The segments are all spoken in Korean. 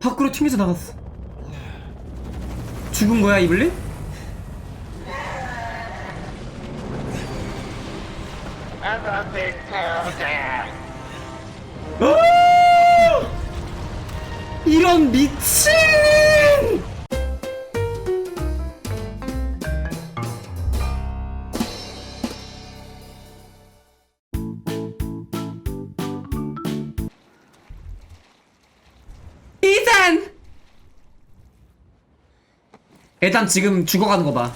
밖으로 튕겨서 나갔어. 죽은 거야 이블린? 아! 이런 미친! 애단 지금 죽어가는 거 봐.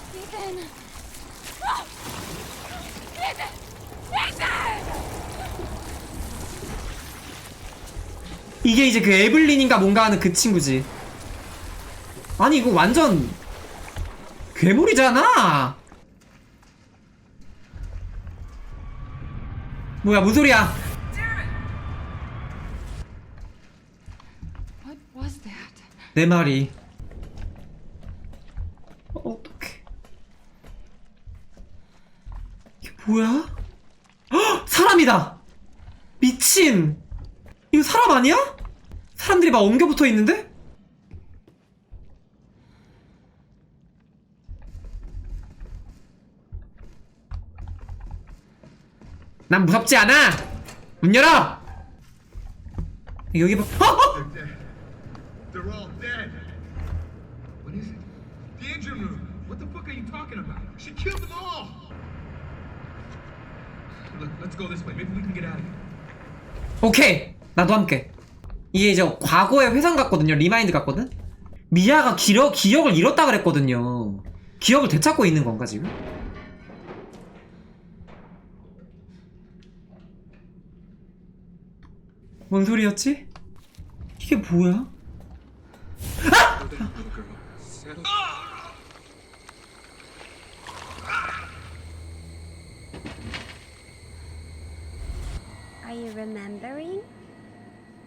이게 이제 그 에블린인가 뭔가 하는 그 친구지. 아니 이거 완전 괴물이잖아. 뭐야 무슨 소리야? 내 말이. 어, 어떡해. 이게 뭐야? 헉! 사람이다! 미친! 이거 사람 아니야? 사람들이 막 엉겨 붙어 있는데? 난 무섭지 않아! 문 열어! 여기 봐. 어? 어? They're dead. They're all dead. What is it? The engine room. What the fuck are you talking about? She killed them all. Look, let's go this way. Maybe we can get out of here. 오케이 나도 함께 이게 이제 과거의 회상 같거든요 리마인드 같거든 미아가 기력, 기억을 잃었다 그랬거든요 기억을 되찾고 있는 건가 지금? 뭔 소리였지? 이게 뭐야? Are you remembering?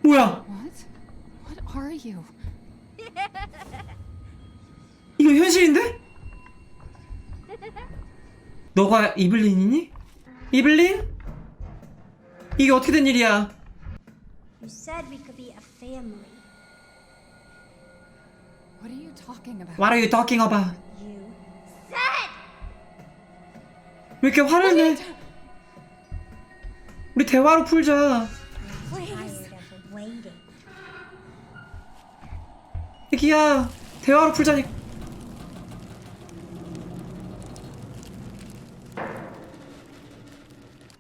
뭐야 What? What are you? 이거 현실인데? 너가 이블린이니? 이블린? 이게 어떻게 된 일이야 You said we could be a family. What are you talking about? What are you talking about? You said! 왜 이렇게 화를 내? 우리 대화로 풀자. 애기야, 대화로 풀자니.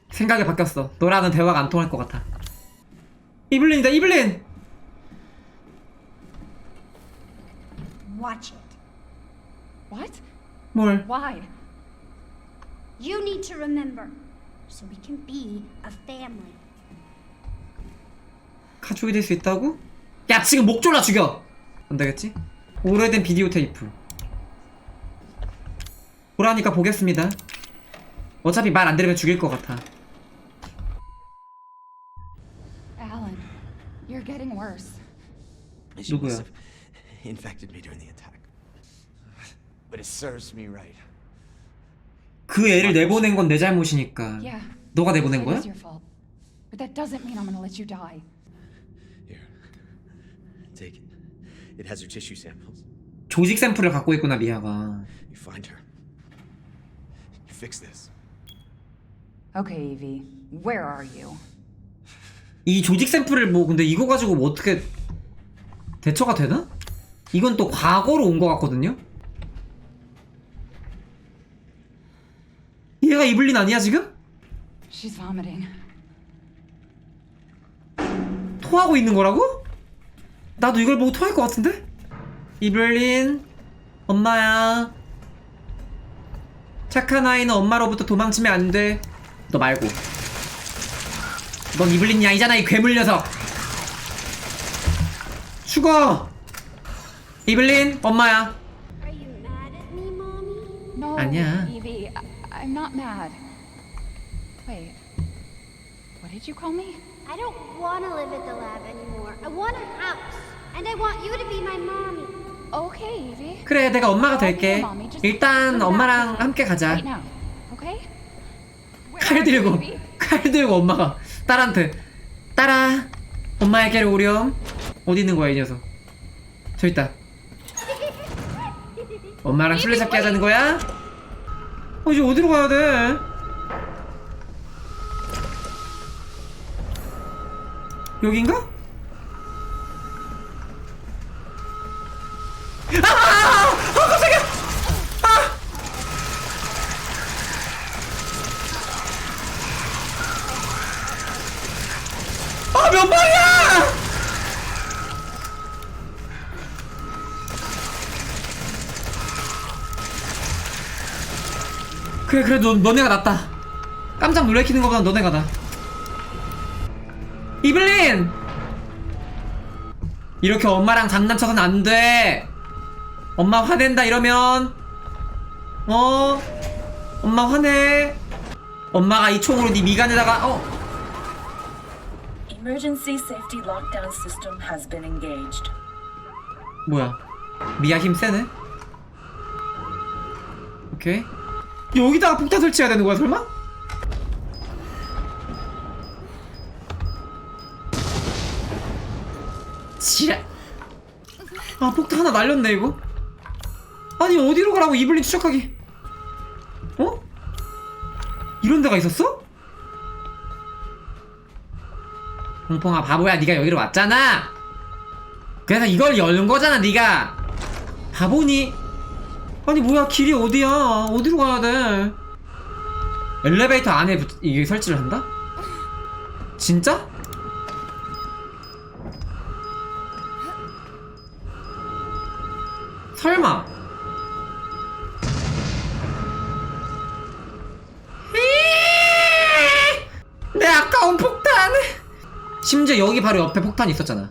생각이 바뀌었어. 너랑은 대화가 안 통할 것 같아. 이블린이다, 이블린! Watch it. What? 뭘? Why? You need to remember so we can be a family. 가족이 될 수 있다고? 야, 지금 목 졸라 죽여! 안 되겠지? 오래된 비디오 테이프. 보라니까 보겠습니다. 어차피 말 안 들으면 죽일 것 같아. Alan, you're getting worse. She 누구야? must have infected me during the attack. But it serves me right. 그 애를 내보낸 건 내 잘못이니까. Yeah. 너가 내보낸 It 거야? is your fault. But that doesn't mean I'm gonna let you die. Here. Take it. It has her tissue samples. 조직 샘플을 갖고 있구나 미아가. You find her. You fix this. Okay, Evie. Where are you? 이 조직 샘플을 뭐 근데 이거 가지고 뭐 어떻게 대처가 되나? 이건 또 과거로 온것 같거든요. 얘가 이블린 아니야 지금? She's vomiting. 토하고 있는 거라고? 나도 이걸 보고 토할 것 같은데? 이블린 엄마야 착한 아이는 엄마로부터 도망치면 안돼 너 말고 넌 이블린이 아니잖아 이 괴물 녀석 죽어 이블린 엄마야 Are you mad at me, Mommy? No, 아니야. I'm not mad. Wait. What did you call me? I don't want to live at the lab anymore. I want a house. And I want you to be my mommy. Okay, Evie. 그래 내가 엄마가 될게 일단 엄마랑 함께 가자 Right now. Okay? 칼 들고? 칼 들고 엄마가 딸한테 딸아 엄마에게로 오렴 어디 있는 거야 이 녀석 저 있다. 엄마랑 술래잡기 하자는 거야? 어 이제 어디로 가야 돼? 여긴가? 아! 아! 아! 아! 아, 몇 방이야! 그래 그래 너, 너네가 낫다. 깜짝 놀래키는 것보단 너네가 나. 이블린! 이렇게 엄마랑 장난쳐선 안돼. 엄마 화낸다 이러면. 어? 엄마 화내. 엄마가 이 총으로 네 미간에다가 어? Emergency safety lockdown system has been engaged. 뭐야? 미아 힘 세네? 오케이 여기다가 폭탄 설치해야 되는 거야 설마? 지랄 아 폭탄 하나 날렸네 이거 아니 어디로 가라고 이블린 추적하기 어? 이런 데가 있었어? 퐁퐁아 바보야 네가 여기로 왔잖아 그래서 이걸 여는 거잖아 네가 바보니 아니 뭐야 길이 어디야? 어디로 가야 돼? 엘리베이터 안에 붙- 이게 설치를 한다? 진짜? 설마. 내 아까운 폭탄! 심지어 여기 바로 옆에 폭탄이 있었잖아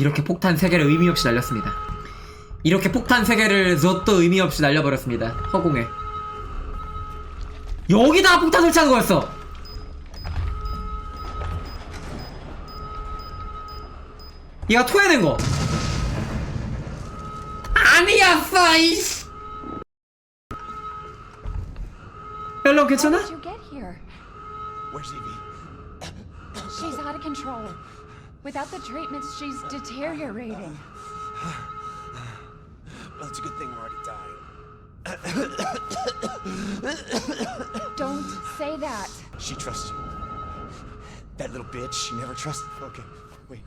이렇게 폭탄 3개를 의미 없이 날렸습니다. 이렇게 폭탄 3개를 저또 의미 없이 날려버렸습니다. 허공에. 여기다가 폭탄 설치하는 거였어! 얘가 토해낸 거! 아니었어, 이씨! How 괜찮아? did you get here? Where's Evie? She's out of control. Without the treatments, she's deteriorating. Well, it's a good thing we're already dying. Don't say that. She trusts you. That little bitch, she never trusted. Okay, wait.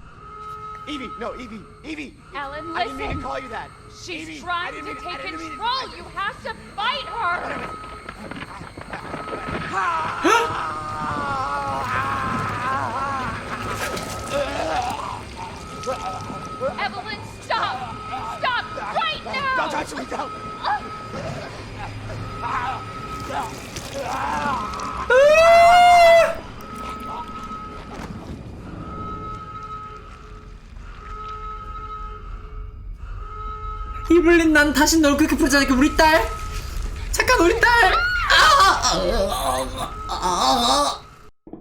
Evie, no, Evie, Evie. Ellen, I didn't mean to listen. call you that. She's Evie, trying to take didn't mean- control. You have 난 다시 널 그렇게 부르지 않을게 우리 딸 잠깐 우리 딸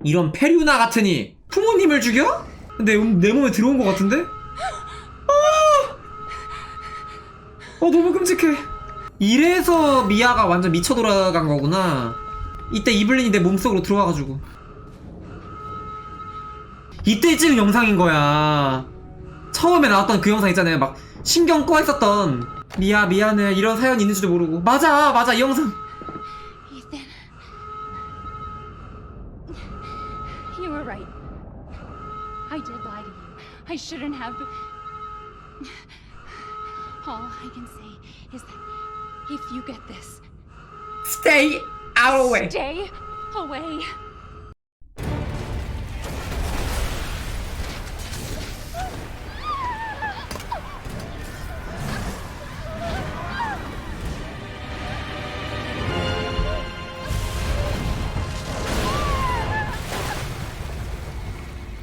이런 페류나 같으니 부모님을 죽여? 내, 음- 내 몸에 들어온 것 같은데? 아! 어 너무 끔찍해 이래서 미아가 완전 미쳐 돌아간 거구나 이때 이블린이 내 몸속으로 들어와가지고 이때 찍은 영상인 거야 처음에 나왔던 그 영상 있잖아요. 막 신경 꺼 있었던 미야 미안해 이런 사연이 있는지도 모르고 맞아 맞아 이 영상 Ethan. You were right. I did lie to you. I shouldn't have. All I can say is that if you get this, Stay out of way stay away.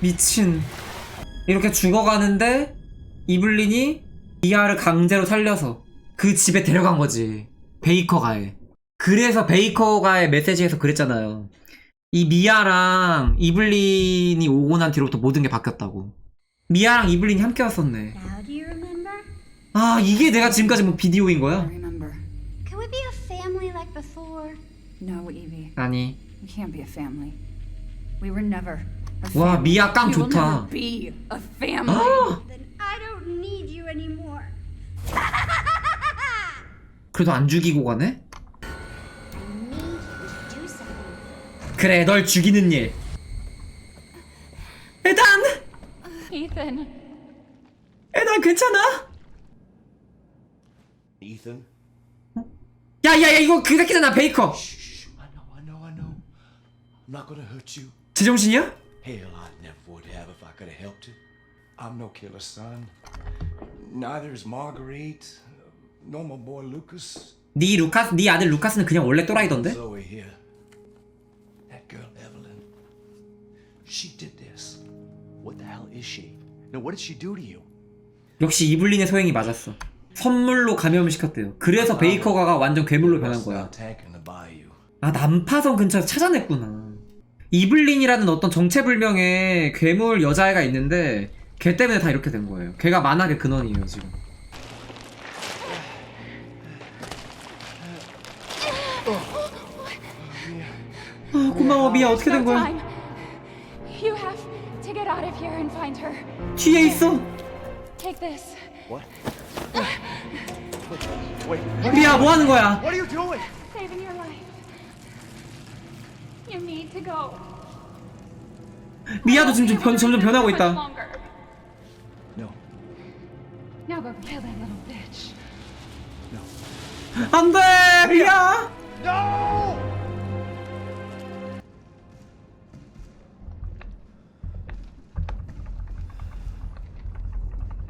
미친. 이렇게 죽어가는데 이블린이 미아를 강제로 살려서 그 집에 데려간 거지. 베이커가에. 그래서 베이커가의 메시지에서 그랬잖아요. 이 미아랑 이블린이 오고 난 뒤로부터 모든 게 바뀌었다고. 미아랑 이블린이 함께 왔었네? 아 이게 내가 지금까지 본 비디오인 거야? 아니. We can't be a family. We were never 와 미아 깡 좋다. 아! 그래도 안 죽이고 가네? 그래 널 죽이는 일. 에단! 에단 괜찮아? Ethan? 야야야 이거 그 새끼잖아 베이커. Shh, I know, I know, I know. I'm not gonna hurt you. 제정신이야? Hell, I never would have if I could have helped it. I'm no killer, son. Neither is Marguerite, nor my boy Lucas. 네 루카스 네 아들 루카스는 그냥 원래 또라이던데? Zoe here. That girl Evelyn. She did this. What the hell is she? Now, what did she do to you? 역시 이블린의 소행이 맞았어. 선물로 감염을 시켰대요. 그래서 베이커가가 완전 괴물로 변한 거야. 아 난파선 근처에서 찾아냈구나. 이블린이라는 어떤 정체불명의 괴물 여자애가 있는데 걔 때문에 다 이렇게 된 거예요. 걔가 만악의 근원이에요 지금. 아 고마워 미야 어떻게 된 거야? 뒤에 있어. 미야 뭐 하는 거야? You need to go. 미야도 지금 좀 변, 점점 변하고 있다. Longer. No, Now go kill that little bitch. 안돼 미야. no!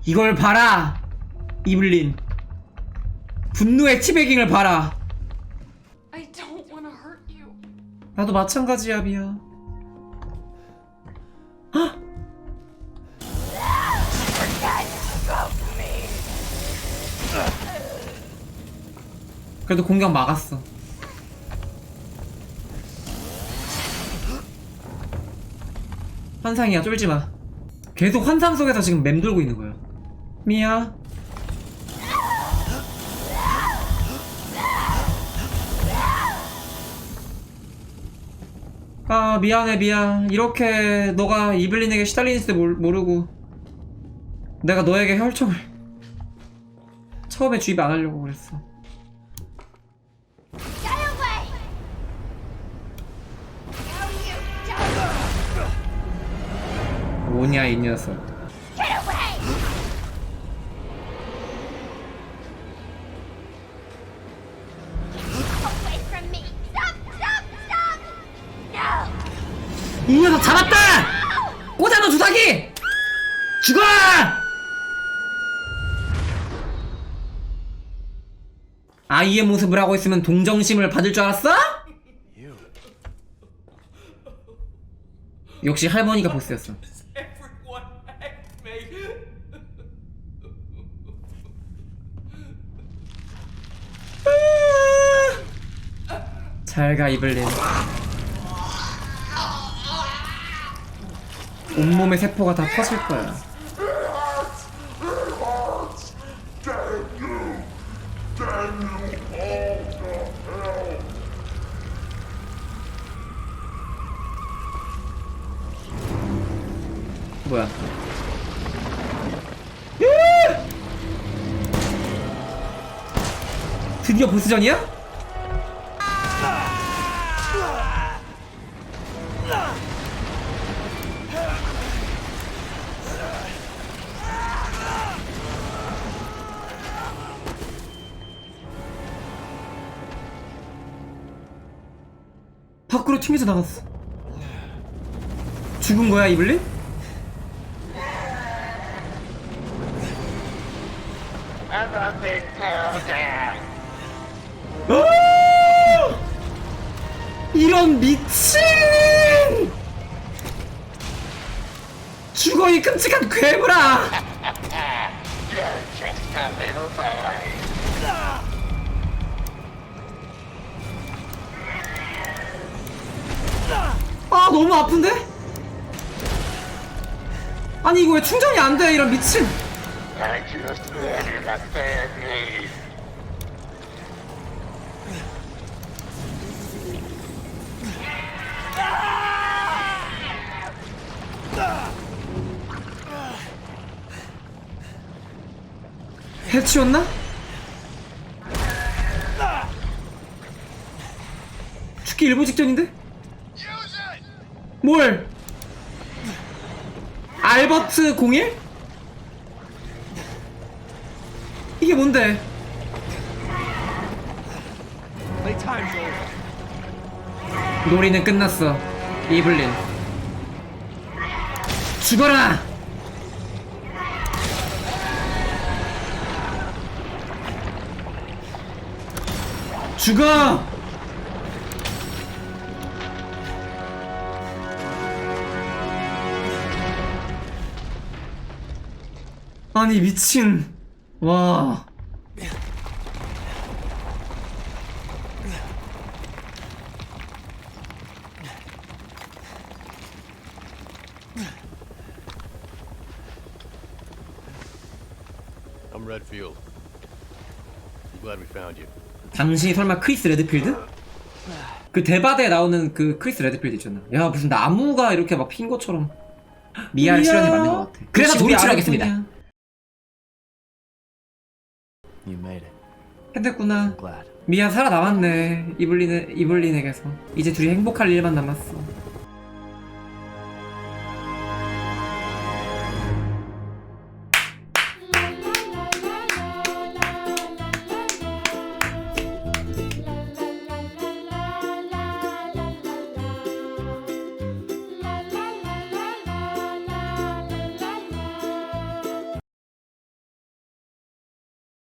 이걸 봐라 이블린. 분노의 티베깅을 봐라. 나도 마찬가지야 미야. 헉! 그래도 공격 막았어. 환상이야 쫄지 마. 계속 환상 속에서 지금 맴돌고 있는 거야. 미야. 아 미안해 미야 이렇게 너가 이블린에게 시달리는 줄 모르고 내가 너에게 혈청을 처음에 주입 안 하려고 그랬어! 뭐냐 이 녀석 이 녀석 잡았다! 꽂아넣어 주사기! 죽어! 아이의 모습을 하고 있으면 동정심을 받을 줄 알았어? 역시 할머니가 보스였어 잘가 이블린 온몸의 세포가 다 터질 거야 뭐야 드디어 보스전이야? 튕겨져 나갔어 죽은 거야 이블린? 아! 이런 미친! 죽어 이 끔찍한 괴물아! 아 너무 아픈데? 아니 이거 왜 충전이 안 돼 이런 미친 해치웠나? 죽기 일보 직전인데? 뭘? 알버트 01? 이게 뭔데? 놀이는 끝났어. 이블린. 죽어라! 죽어! 아니 미친 와 I'm Redfield. I'm glad we found you. 당신이 설마 크리스 레드필드? 그 대바대에 나오는 그 크리스 레드필드 있잖아 야 무슨 나무가 이렇게 막 핀 것처럼 미아의 실현이 맞는 것 같아 그래서 출연하겠습니다 아랫분이야. You made it. Glad. 미아 살아남았네 이블린 이블린에게서 이제 둘이 행복할 일만 남았어